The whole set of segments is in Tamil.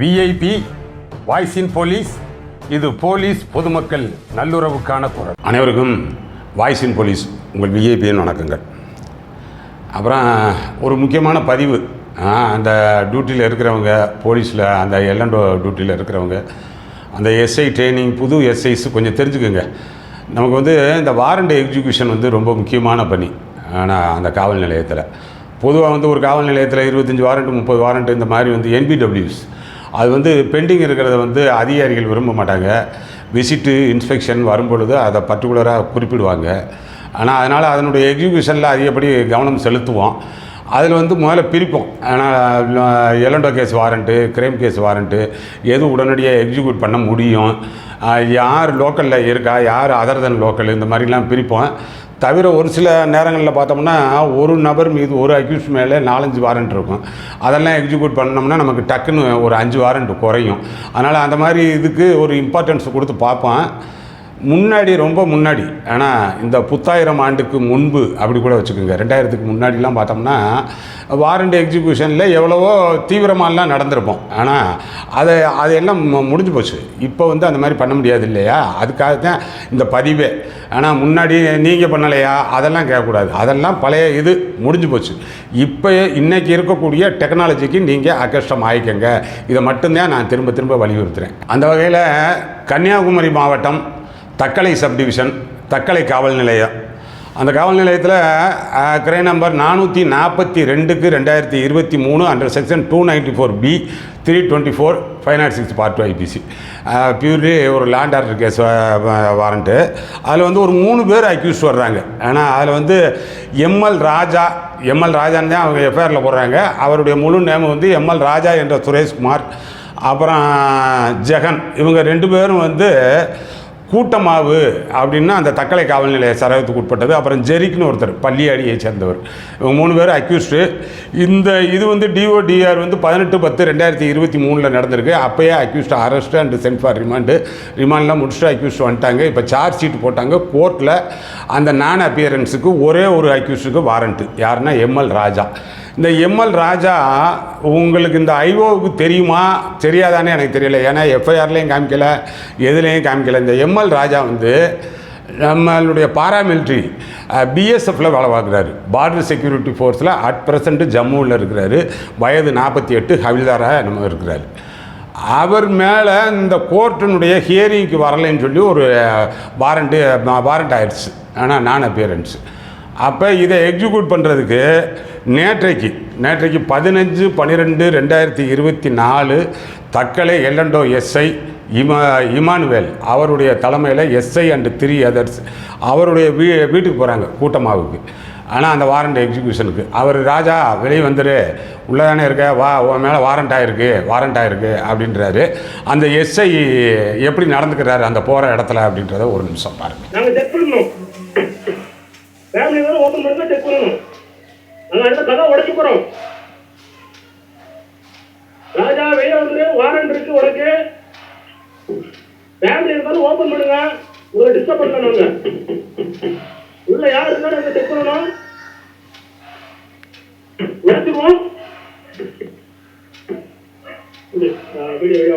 விஐபி வாய்ஸ் இன் போலீஸ் இது போலீஸ் பொதுமக்கள் நல்லுறவுக்கான குரல். அனைவருக்கும் வாய்ஸ் இன் போலீஸ் உங்கள் விஐபியின் வணக்கங்கள். அப்புறம் ஒரு முக்கியமான பதிவு. அந்த டியூட்டியில் இருக்கிறவங்க போலீஸில் அந்த எல்என்டோ டியூட்டியில் இருக்கிறவங்க அந்த எஸ்ஐ ட்ரைனிங் புது எஸ்ஐஸ் கொஞ்சம் தெரிஞ்சுக்கோங்க. நமக்கு வந்து இந்த வாரண்ட் எக்ஸிக்யூஷன் வந்து ரொம்ப முக்கியமான பணி. ஆனால் அந்த காவல் நிலையத்தில். பொதுவாக வந்து ஒரு காவல் நிலையத்தில் இருபத்தஞ்சி வாரண்ட் முப்பது வாரண்ட் இந்த மாதிரி வந்து என்பிடபிள்யூஸ் அது வந்து பெண்டிங் இருக்கிறத வந்து அதிகாரிகள் விரும்ப மாட்டாங்க. விசிட்டு இன்ஸ்பெக்ஷன் வரும்பொழுது அதை பர்டிகுலராக குறிப்பிடுவாங்க. ஆனால் அதனால் அதனுடைய எக்ஸிக்யூஷனில் அதிகப்படி கவனம் செலுத்துவோம். அதில் வந்து முதல்ல பிரிப்போம். ஆனால் எலண்டோ case warrant crime case warrant எது உடனடியாக எக்ஸிக்யூட் பண்ண முடியும்? யார் லோக்கலில் இருக்கா? யார் அதர் தன் லோக்கல் இந்த மாதிரிலாம் பிரிப்போம். தவிர ஒரு சில நேரங்களில் பார்த்தோம்னா ஒரு நபர் மீது ஒரு அக்யூஸ் மேலே நாலஞ்சு வாரண்ட் இருக்கும். அதெல்லாம் எக்ஸிக்யூட் பண்ணோம்னா நமக்கு டக்குன்னு ஒரு அஞ்சு வாரண்ட் குறையும். அதனால் அந்த மாதிரி இதுக்கு ஒரு இம்பார்ட்டன்ஸ் கொடுத்து பார்ப்பேன் முன்னாடி ரொம்ப முன்னாடி ஆனால் இந்த புத்தாயிரம் ஆண்டுக்கு முன்பு அப்படி கூட வச்சுக்கோங்க. ரெண்டாயிரத்துக்கு முன்னாடிலாம் பார்த்தோம்னா வாரண்ட் எக்ஸிக்யூஷனில் எவ்வளவோ தீவிரமாலாம் நடந்திருப்போம். ஆனால் அதை அதையெல்லாம் மு- முடிஞ்சு போச்சு. இப்போ வந்து அந்த மாதிரி பண்ண முடியாது இல்லையா? அதுக்காக தான் இந்த பதிவே. ஆனால் முன்னாடி நீங்கள் பண்ணலையா? அதெல்லாம் கேட்கக்கூடாது. அதெல்லாம் பழைய இது முடிஞ்சு போச்சு. இப்போ இன்றைக்கி இருக்கக்கூடிய டெக்னாலஜிக்கு நீங்கள் அக்கஷ்டம் ஆகிக்கங்க இதை மட்டும்தான் நான் திரும்ப திரும்ப வலியுறுத்துகிறேன் அந்த வகையில் கன்னியாகுமரி மாவட்டம் தக்கலை சப்டிவிஷன் தக்கலை காவல் நிலையம் அந்த காவல் நிலையத்தில் கிரை நம்பர் நானூற்றி நாற்பத்தி ரெண்டுக்கு ரெண்டாயிரத்தி இருபத்தி மூணு under section two ninety four B three twenty four five not six part two IPC purely ஒரு லேண்ட் ஆர்டர் கேஸ் வாரண்ட்டு அதில் வந்து ஒரு மூணு பேர் அக்யூஸ் வர்றாங்க. ஆனால் அதில் வந்து எம்எல் ராஜா எம்எல் ராஜான்னு தான் அவங்க எஃப்ஐஆரில் போடுறாங்க. அவருடைய முழு நேம் வந்து எம்எல் ராஜா என்ற சுரேஷ்குமார் அப்புறம் ஜெகன். இவங்க ரெண்டு பேரும் வந்து கூட்டமாவு அப்படின்னா அந்த தக்கலை காவல் நிலைய சரகத்துக்கு உட்பட்டது. அப்புறம் ஜெரிக்னு ஒருத்தர் பள்ளியாடியை சேர்ந்தவர். இவங்க மூணு பேர் அக்யூஸ்டு இந்த இது வந்து டிஓடிஆர் வந்து பதினெட்டு பத்து ரெண்டாயிரத்தி இருபத்தி மூணில் நடந்திருக்கு. அப்போயே accused arrest and sent for remand ரிமாண்ட்லாம் முடிச்சுட்டு அக்யூஸ்ட் வந்துட்டாங்க. இப்போ சார்ஜ் ஷீட் போட்டாங்க. கோர்ட்டில் அந்த நான் அப்பியரன்ஸுக்கு ஒரே ஒரு அக்யூஸ்டுக்கு வாரண்ட்டு யாருன்னா எம்எல் ராஜா. இந்த எம்எல் ராஜா உங்களுக்கு இந்த ஐஓவுக்கு தெரியுமா? தெரியாதானே எனக்கு தெரியல. ஏன்னா எஃப்ஐஆர்லேயும் காமிக்கல எதுலேயும் காமிக்கல. இந்த எம்எல் ராஜா வந்து நம்மளுடைய பாராமிலிட்ரி பிஎஸ்எஃப்பில் வேலை பார்க்குறாரு. பார்டர் செக்யூரிட்டி ஃபோர்ஸில் அட் ப்ரெசண்ட்டு ஜம்முவில் இருக்கிறாரு. வயது நாற்பத்தி எட்டு ஹவில்தாராக நம்ம இருக்கிறாரு. அவர் மேலே இந்த கோர்ட்டினுடைய ஹியரிங்க்கு வரலைன்னு சொல்லி ஒரு வாரண்ட்டு வாரண்ட் ஆயிடுச்சு. ஆனால் நான் அப்பியரன்ஸு அப்போ இதை எக்ஸிக்யூட் பண்ணுறதுக்கு நேற்றைக்கு நேற்றைக்கு பதினஞ்சு பன்னிரெண்டு ரெண்டாயிரத்தி இருபத்தி நாலு Thuckalay L and O SI இமா இமானுவேல் அவருடைய தலைமையில் எஸ்ஐ அண்டு த்ரீ அதர்ஸ் அவருடைய வீ வீட்டுக்கு போகிறாங்க கூட்டமாவுக்கு. ஆனால் அந்த வாரண்ட் எக்ஸிக்யூஷனுக்கு அவர் ராஜா வெளியே வந்துரு. உள்ளே தானே இருக்க? வா உன் மேலே வாரண்ட் ஆகிருக்கு வாரண்ட் ஆகிருக்கு அப்படின்றாரு. அந்த எஸ்ஐ எப்படி நடந்துக்கிறாரு அந்த போகிற இடத்துல அப்படின்றத ஒரு நிமிஷம் பாருங்கள் ஃபேமிலி வேற ஓபன் பண்ணி செக் பண்ணணும். நாங்க அடுத்த கதை உடைச்சு போறோம். ராஜா வெளியே வந்து வாரண்ட் இருக்கு உனக்கு. ஃபேமிலி இருந்தாலும் ஓபன் பண்ணுங்க. உங்களை டிஸ்டர்ப் பண்ணல நாங்க. உள்ள யார் இருந்தாலும் நாங்க செக் பண்ணணும். உடைச்சிருவோம் வீடியோ வீடியோ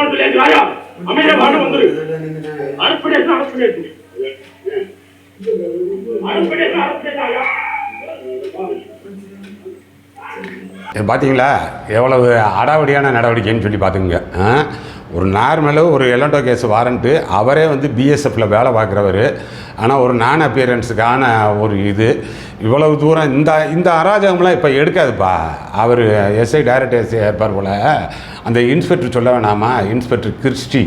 அனுப்பிடேன் அனுப்பிடேன் அனுப்பிடேன் அனுப்பிடேன் இது பார்த்தீங்களா எவ்வளவு அடாவடியான நடவடிக்கைன்னு சொல்லி பார்த்துக்குங்க ஒரு நார்மலாக ஒரு எலண்டோ கேஸ் வாரண்ட்டு அவரே வந்து பிஎஸ்எஃப்பில் வேலை பார்க்குறவர். ஆனால் ஒரு நான் அப்பியரன்ஸுக்கான ஒரு இது இவ்வளவு தூரம் இந்த இந்த அராஜகம்லாம் இப்போ எடுக்காதுப்பா. அவர் எஸ்ஐ டைரக்டர் எஸ்ஐ இருப்பார் போல். அந்த இன்ஸ்பெக்டர் சொல்ல வேணாமா? இன்ஸ்பெக்டர் கிறிஸ்டி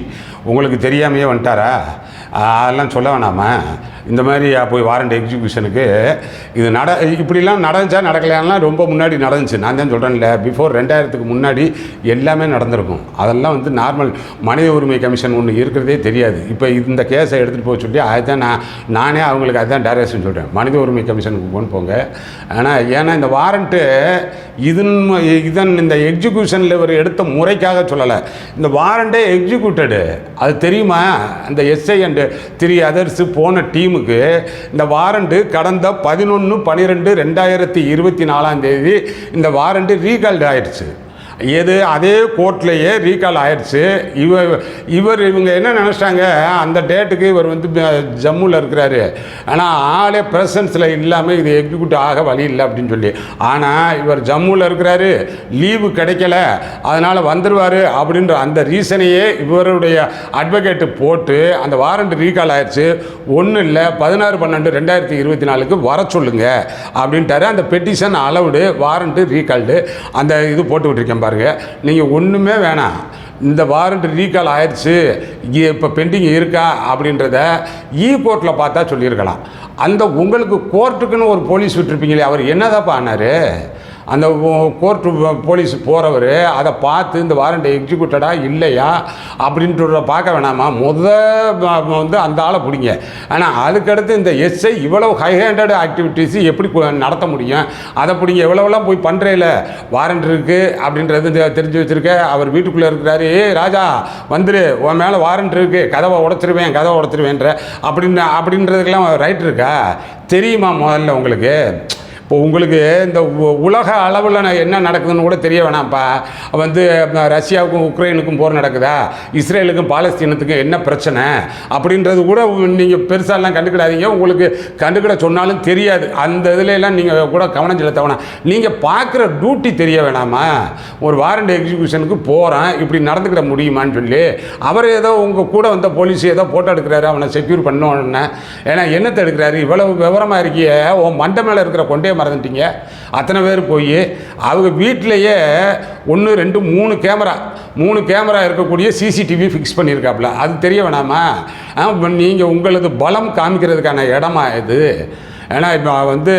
உங்களுக்கு தெரியாமையே வந்துட்டாரா? அதெல்லாம் சொல்ல வேணாமா? இந்த மாதிரி போய் வாரண்ட் எக்ஸிபிஷனுக்கு இது நட இப்படிலாம் நடந்துச்சா நடக்கலையானலாம் ரொம்ப முன்னாடி நடந்துச்சு. நான் தான் சொல்கிறேன்ல பிஃபோர் ரெண்டாயிரத்துக்கு முன்னாடி எல்லாமே நடந்திருக்கும். அதெல்லாம் வந்து நார்மல் மனித உரிமை கமிஷன் ஒன்று இருக்கிறதே தெரியாது. இப்போ இந்த கேஸை எடுத்துகிட்டு போக சொல்லி அதுதான் நான் நானே அவங்களுக்கு அதுதான் டைரக்ஷன் சொல்கிறேன் மனித உரிமை கமிஷனுக்கு கொண்டு போங்க. ஆனால் ஏன்னா இந்த வாரண்ட்டு இதன் இதன் இந்த எக்ஸிக்யூஷனில் இவர் எடுத்த முறைக்காக சொல்லலை. இந்த வாரண்டே எக்ஸிக்யூட்டடு அது தெரியுமா? அந்த எஸ்ஐ அண்டு த்ரீ அதர்ஸு போன டீமுக்கு இந்த வாரண்ட்டு கடந்த பதினொன்று பன்னிரெண்டு ரெண்டாயிரத்தி இருபத்தி நாலாம் தேதி இந்த வாரண்ட்டு ரீகால்டு ஆயிடுச்சு. எது? அதே கோர்ட்லேயே ரீகால் ஆயிடுச்சு. இவர் இவர் இவங்க என்ன நினச்சிட்டாங்க? அந்த டேட்டுக்கு இவர் வந்து ஜம்முவில் இருக்கிறாரு. ஆனால் ஆளே ப்ரெசன்ஸில் இல்லாமல் இது எக்ஸிக்யூட் ஆக வழி இல்லை அப்படின்னு சொல்லி. ஆனால் இவர் ஜம்முவில் இருக்கிறாரு. லீவு கிடைக்கல. அதனால் வந்துடுவார் அப்படின்ற அந்த ரீசனையே இவருடைய அட்வொகேட்டு போட்டு அந்த வாரண்ட் ரீகால் ஆயிடுச்சு. ஒன்றும் இல்லை பதினாறு பன்னெண்டு ரெண்டாயிரத்தி இருபத்தி நாலுக்கு வர சொல்லுங்க அப்படின்ட்டாரு. அந்த பெட்டிஷன் அலவுடு வாரண்ட்டு ரீகால்டு அந்த இது போட்டு விட்டுருக்கேன் பாருங்கள் நீங்கள் ஒன்றுமே வேணாம். இந்த வாரண்ட் ரீகால் ஆயிடுச்சு. இப்போ பெண்டிங் இருக்கா அப்படின்றத இ கோர்ட்டில் பார்த்தா சொல்லியிருக்கலாம். அந்த உங்களுக்கு கோர்ட்டுக்குன்னு ஒரு போலீஸ் விட்டுருப்பீங்களே அவர் என்னதாப்பா ஆனார்? அந்த கோர்ட்டு போலீஸ் போகிறவர் அதை பார்த்து இந்த வாரண்ட் எக்ஸிக்யூட்டடா இல்லையா அப்படின்றத பார்க்க வேணாமா? முத வந்து அந்த ஆளை பிடிங்க. ஆனால் அதுக்கடுத்து இந்த எஸ்ஐ இவ்வளவு ஹை ஹேண்டட் ஆக்டிவிட்டீஸ் எப்படி நடத்த முடியும்? அதை பிடிங்க. எவ்வளோலாம் போய் பண்ணுறேல வாரண்ட் இருக்குது அப்படின்றது தெ- தெரிஞ்சு வச்சுருக்க. அவர் வீட்டுக்குள்ளே இருக்கிறாரு. ஏய் ராஜா வந்துரு. உன் மேலே வாரண்ட் இருக்குது கதவை உடச்சிருவேன் கதவை உடச்சிருவேன்ற. அப்படின்னு அப்படின்றதுக்கெல்லாம் ரைட் இருக்கா? தெரியுமா முதல்ல உங்களுக்கு? இப்போ உங்களுக்கு இந்த உ- உலக அளவில் நான் என்ன நடக்குதுன்னு கூட தெரிய வேணாம்ப்பா. வந்து ரஷ்யாவுக்கும் உக்ரைனுக்கும் போர் நடக்குதா? இஸ்ரேலுக்கும் பாலஸ்தீனத்துக்கும் என்ன பிரச்சனை? அப்படின்றது கூட நீங்கள் பெருசாலாம் கண்டுக்கிடாதீங்க. உங்களுக்கு கண்டுக்கிட சொன்னாலும் தெரியாது. அந்த இதுல எல்லாம் நீங்கள் கூட கவனம் செலுத்த வேணாம். நீங்கள் பார்க்குற டியூட்டி தெரிய வேணாமா? ஒரு வாரண்ட் எக்ஸிக்யூஷனுக்கு போகிறேன் இப்படி நடந்துக்கிட முடியுமான்னு சொல்லி. அவர் ஏதோ உங்கள் கூட வந்த போலீஸ் ஏதோ போட்டோ எடுக்கிறாரு. அவனை செக்யூர் பண்ணோன்னு. ஏன்னா என்னத்தை எடுக்கிறாரு? இவ்வளவு விவரமாக இருக்கிய. உன் மண்டை மேலே இருக்கிற கொண்டே மறந்துட்டீங்க. அத்தனை பேர் போய் அவங்க வீட்டிலேயே ஒன்று ரெண்டு மூணு கேமரா மூணு கேமரா இருக்கக்கூடிய சிசிடிவி ஃபிக்ஸ் பண்ணியிருக்காப்புல. அது தெரிய வேணாமா? நீங்கள் உங்களது பலம் காமிக்கிறதுக்கான இடமா இது? ஏன்னா இப்போ வந்து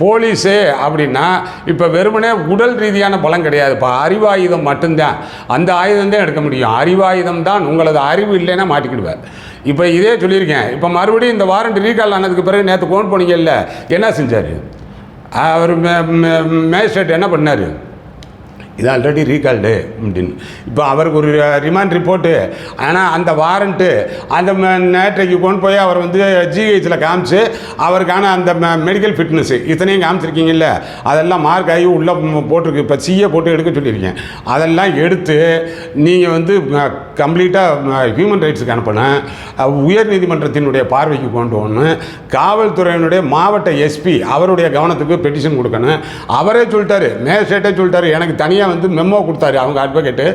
போலீஸு அப்படின்னா இப்போ வெறுமனே உடல் ரீதியான பலம் கிடையாது. இப்போ அறிவாயுதம் மட்டும்தான். அந்த ஆயுதம் தான் எடுக்க முடியும். அறிவாயுதம் தான் உங்களது அறிவு இல்லைன்னா மாட்டிக்கிடுவார். இப்போ இதே சொல்லியிருக்கேன். இப்போ மறுபடியும் இந்த வாரண்ட் ரீகால் ஆனதுக்கு பிறகு நேற்று கோன் போனீங்கல்ல என்ன செஞ்சார்? அவர் மேஸ்ட்ரேட் என்ன பண்ணார்? இது ஆல்ரெடி ரீகால்டு அப்படின்னு. இப்போ அவருக்கு ஒரு ரிமாண்ட் ரிப்போர்ட்டு ஆனால் அந்த வாரண்ட்டு அந்த நேற்றைக்கு கொண்டு போய் அவர் வந்து ஜிஹெச்சில் காமிச்சு அவருக்கான அந்த மெடிக்கல் ஃபிட்னஸ் இத்தனையும் காமிச்சிருக்கீங்கல்ல அதெல்லாம் மார்க் ஆகி உள்ளே போட்டிருக்கு. இப்போ சிஏ போட்டு எடுக்க சொல்லியிருக்கேன். அதெல்லாம் எடுத்து நீங்கள் வந்து கம்ப்ளீட்டாக ஹியூமன் ரைட்ஸுக்கு அனுப்பணும். உயர்நீதிமன்றத்தினுடைய உயர் நீதிமன்றத்தினுடைய பார்வைக்கு கொண்டு வரணும். காவல்துறையினுடைய மாவட்ட எஸ்பி அவருடைய கவனத்துக்கு பெட்டிஷன் கொடுக்கணும். அவரே சொல்லிட்டாரு. மேஜிஸ்ட்ரேட்டே சொல்லிட்டாரு. எனக்கு தனியாக வந்து மெமோ கொடுத்தாரு அவங்க அட்வொகேட்டு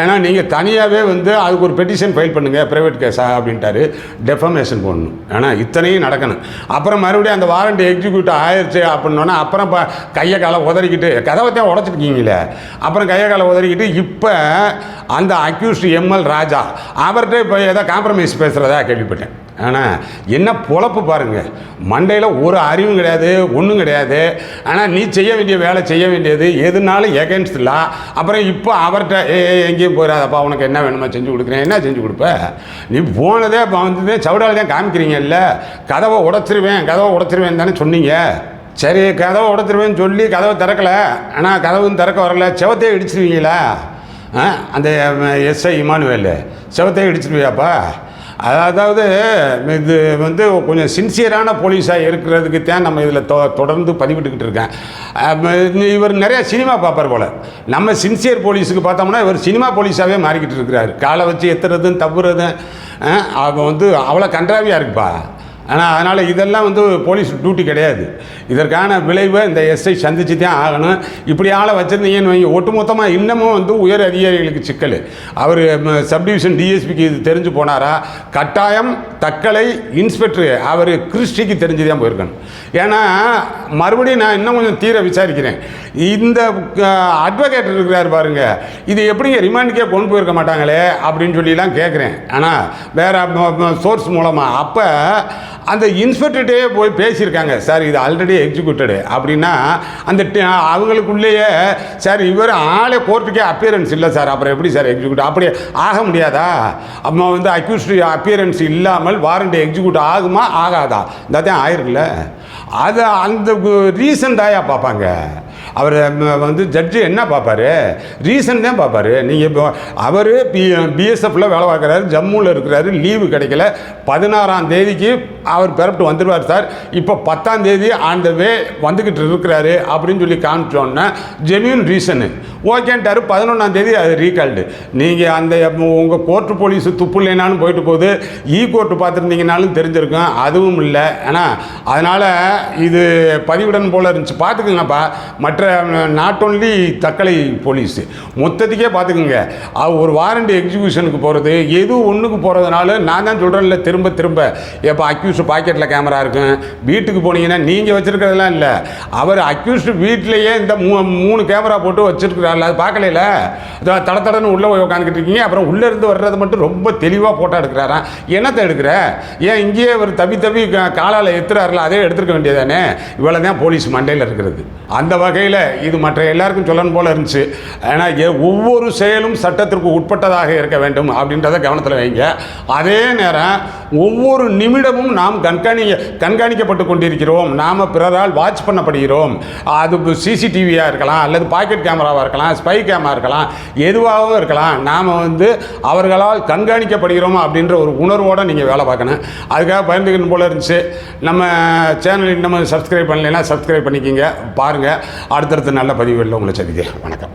ஏன்னா நீங்கள் தனியாகவே வந்து அதுக்கு ஒரு பெட்டிஷன் ஃபைல் பண்ணுங்கள் ப்ரைவேட் கேஸா அப்படின்ட்டாரு. டெஃபமேஷன் போடணும். ஏன்னா இத்தனையும் நடக்கணும். அப்புறம் மறுபடியும் அந்த வாரண்ட் எக்ஸிக்யூட் ஆயிடுச்சு அப்படின்னோன்னா அப்புறம் இப்போ கையை காலை உதறிக்கிட்டு கதவத்தையும் உடச்சிருக்கீங்களே? அப்புறம் கையை காலை உதறிக்கிட்டு இப்போ அந்த அக்யூஸ்ட் எம்எல் ராஜா அவர்கிட்ட இப்போ ஏதாவது காம்ப்ரமைஸ் பேசுகிறதா கேள்விப்பட்டேன். ஆனால் என்ன பொழப்பு பாருங்க. மண்டையில் ஒரு அறிவும் கிடையாது ஒன்றும் கிடையாது. ஆனால் நீ செய்ய வேண்டிய வேலை செய்ய வேண்டியது எதுனாலும் எகென்ஸ்ட் இல்லை அப்புறம் இப்போ அவர்கிட்ட ஏ எங்கேயும் போயிடாதப்பா உனக்கு என்ன வேணுமோ செஞ்சு கொடுக்குறேன். என்ன செஞ்சு கொடுப்ப? நீ போனதே இப்போ வந்து சவுடால் தான் காமிக்கிறீங்கல்ல. கதவை உடச்சிருவேன் கதவை உடச்சிருவேன் தானே சொன்னீங்க. சரி கதவை உடச்சிருவேன்னு சொல்லி கதவை திறக்கலை. ஆனால் கதவும் திறக்க வரல. செவத்தையே இடிச்சிருவீங்களா? ஆ அந்த எஸ்ஐ இமானுவேல் செவத்தையே இடிச்சிருவியாப்பா? அதாவது இது வந்து கொஞ்சம் சின்சியரான போலீஸாக இருக்கிறதுக்கு தான் நம்ம இதில் தொ தொடர்ந்து பதிவிட்டுக்கிட்டு இருக்கேன். இவர் நிறையா சினிமா பார்ப்பார் போல். நம்ம சின்சியர் போலீஸுக்கு பார்த்தோம்னா இவர் சினிமா போலீஸாகவே மாறிக்கிட்டு இருக்கிறாரு. காலை வச்சு எத்துறதும் தப்புறதும் அவன் வந்து அவ்வளோ கன்றாவியாக இருக்குப்பா ஆனால் அதனால் இதெல்லாம் வந்து போலீஸ் டியூட்டி கிடையாது. இதற்கான விளைவை இந்த எஸ்ஐ சந்திச்சு தான் ஆகணும். இப்படி ஆளை வச்சுருந்தீங்கன்னு வைங்க ஒட்டுமொத்தமாக இன்னமும் வந்து உயர் அதிகாரிகளுக்கு சிக்கல். அவர் சப்டிவிஷன் டிஎஸ்பிக்கு இது தெரிஞ்சு போனாரா? கட்டாயம் தக்கலை இன்ஸ்பெக்டர் அவர் கிறிஸ்டிக்கு தெரிஞ்சு தான் போயிருக்கணும். ஏன்னா மறுபடியும் நான் இன்னும் கொஞ்சம் தீர விசாரிக்கிறேன். இந்த அட்வொகேட் இருக்கிறார் பாருங்க இது எப்படிங்க ரிமாண்டுக்கே கொண்டு போயிருக்க மாட்டாங்களே? அப்படின்னு சொல்லிலாம் கேட்குறேன் ஆனால் வேறு சோர்ஸ் மூலமாக அப்போ அந்த இன்ஸ்பெக்டர்கிட்டே போய் பேசியிருக்காங்க. சார் இது ஆல்ரெடி எக்ஸிக்யூட்டடு அப்படின்னா அந்த அவங்களுக்குள்ளேயே சார் இவர் ஆளே கோர்ட்டுக்கே அப்பியரன்ஸ் இல்லை சார். அப்புறம் எப்படி சார் எக்ஸிக்யூட் அப்படி ஆக முடியாதா? அம்மா வந்து அக்யூஸ்டு அப்பியரன்ஸ் இல்லாமல் வாரண்ட் எக்ஸிக்யூட் ஆகுமா? ஆகாதா? இந்த தான் ஆயிருக்குல்ல. அது அந்த ரீசன் தாயா பார்ப்பாங்க. அவர் வந்து ஜட்ஜு என்ன பார்ப்பாரு? ரீசன் தான் பார்ப்பாரு. நீங்கள் இப்போ அவர் பி பிஎஸ்எஃப்ல வேலை பார்க்குறாரு ஜம்முவில் இருக்கிறாரு லீவு கிடைக்கல. பதினாறாம் தேதிக்கு அவர் பிறப்பிட்டு வந்துடுவார் சார். இப்போ பத்தாம் தேதி த வே வந்துக்கிட்டு இருக்கிறாரு அப்படின்னு சொல்லி காமிச்சோன்னா ஜென்யூன் ரீசனு ஓகேன்ட்டாரு பதினொன்றாம் தேதி அது ரீகால்டு நீங்கள் அந்த உங்கள் கோர்ட்டு போலீஸ் துப்பு இல்லைனாலும் போயிட்டு போகுது. ஈ கோர்ட்டு பார்த்துருந்தீங்கனாலும் தெரிஞ்சிருக்கும். அதுவும் இல்லை. ஏன்னா அதனால் இது பதிவுடன் போல் இருந்துச்சு. பார்த்துக்குங்கப்பா. மற்ற நாட் ஒன்லி தக்கலை போலீஸ் மொத்தத்துக்கே பார்த்துக்குங்க. அவ ஒரு வாரண்ட் எக்ஸிக்யூஷனுக்கு போகிறது எது ஒன்றுக்கு போகிறதுனால நான் தான் சொல்கிறேன்ல திரும்ப திரும்ப. எப்போ அக்யூஸ்டு பாக்கெட்டில் கேமரா இருக்கும். வீட்டுக்கு போனீங்கன்னா நீங்கள் வச்சுருக்கிறதெல்லாம் இல்லை. அவர் அக்யூஸ்டு வீட்டிலையே இந்த மூ மூணு கேமரா போட்டு வச்சுருக்கிறாள் அது பார்க்கலையில தட தடன்னு உள்ளே போய் உட்காந்துக்கிட்டு இருக்கீங்க. அப்புறம் உள்ளே இருந்து வர்றது மட்டும் ரொம்ப தெளிவாக ஃபோட்டோ எடுக்கிறாராம். என்னத்தை எடுக்கிற? ஏன் இங்கேயே ஒரு தவி தவி காலால் எத்துறாருல அதே எடுத்துருக்க வேண்டியதானே இவ்வளோ தான் போலீஸ் மண்டையில் இருக்கிறது. அந்த வகையில் இது மற்ற எல்லாருக்கும் சொல்லணும் போல இருந்துச்சு. ஏன்னா ஒவ்வொரு செயலும் சட்டத்திற்கு உட்பட்டதாக இருக்க வேண்டும் அப்படின்றத கவனத்தில் வைங்க. அதே நேரம் ஒவ்வொரு நிமிடமும் நாம் கண்காணி கண்காணிக்கப்பட்டு கொண்டிருக்கிறோம். நாம் பிறரால் வாட்ச் பண்ணப்படுகிறோம். அது சிசிடிவியாக இருக்கலாம் அல்லது பாக்கெட் கேமராவாக இருக்கலாம் ஸ்பை கேமரா இருக்கலாம் எதுவாகவும் இருக்கலாம். நாம் வந்து அவர்களால் கண்காணிக்கப்படுகிறோம் அப்படின்ற ஒரு உணர்வோடு நீங்கள் வேலை பார்க்கணும். அதுக்காக பயந்துக்கணும் போல இருந்துச்சு. நம்ம சேனல் இன்னும் சப்ஸ்கிரைப் பண்ணலைன்னா சப்ஸ்கிரைப் பண்ணிக்கிங்க. பாருங்கள் அடுத்தடுத்து நல்ல பதிவுகளில் உங்களை சந்திக்கிறேன். வணக்கம்.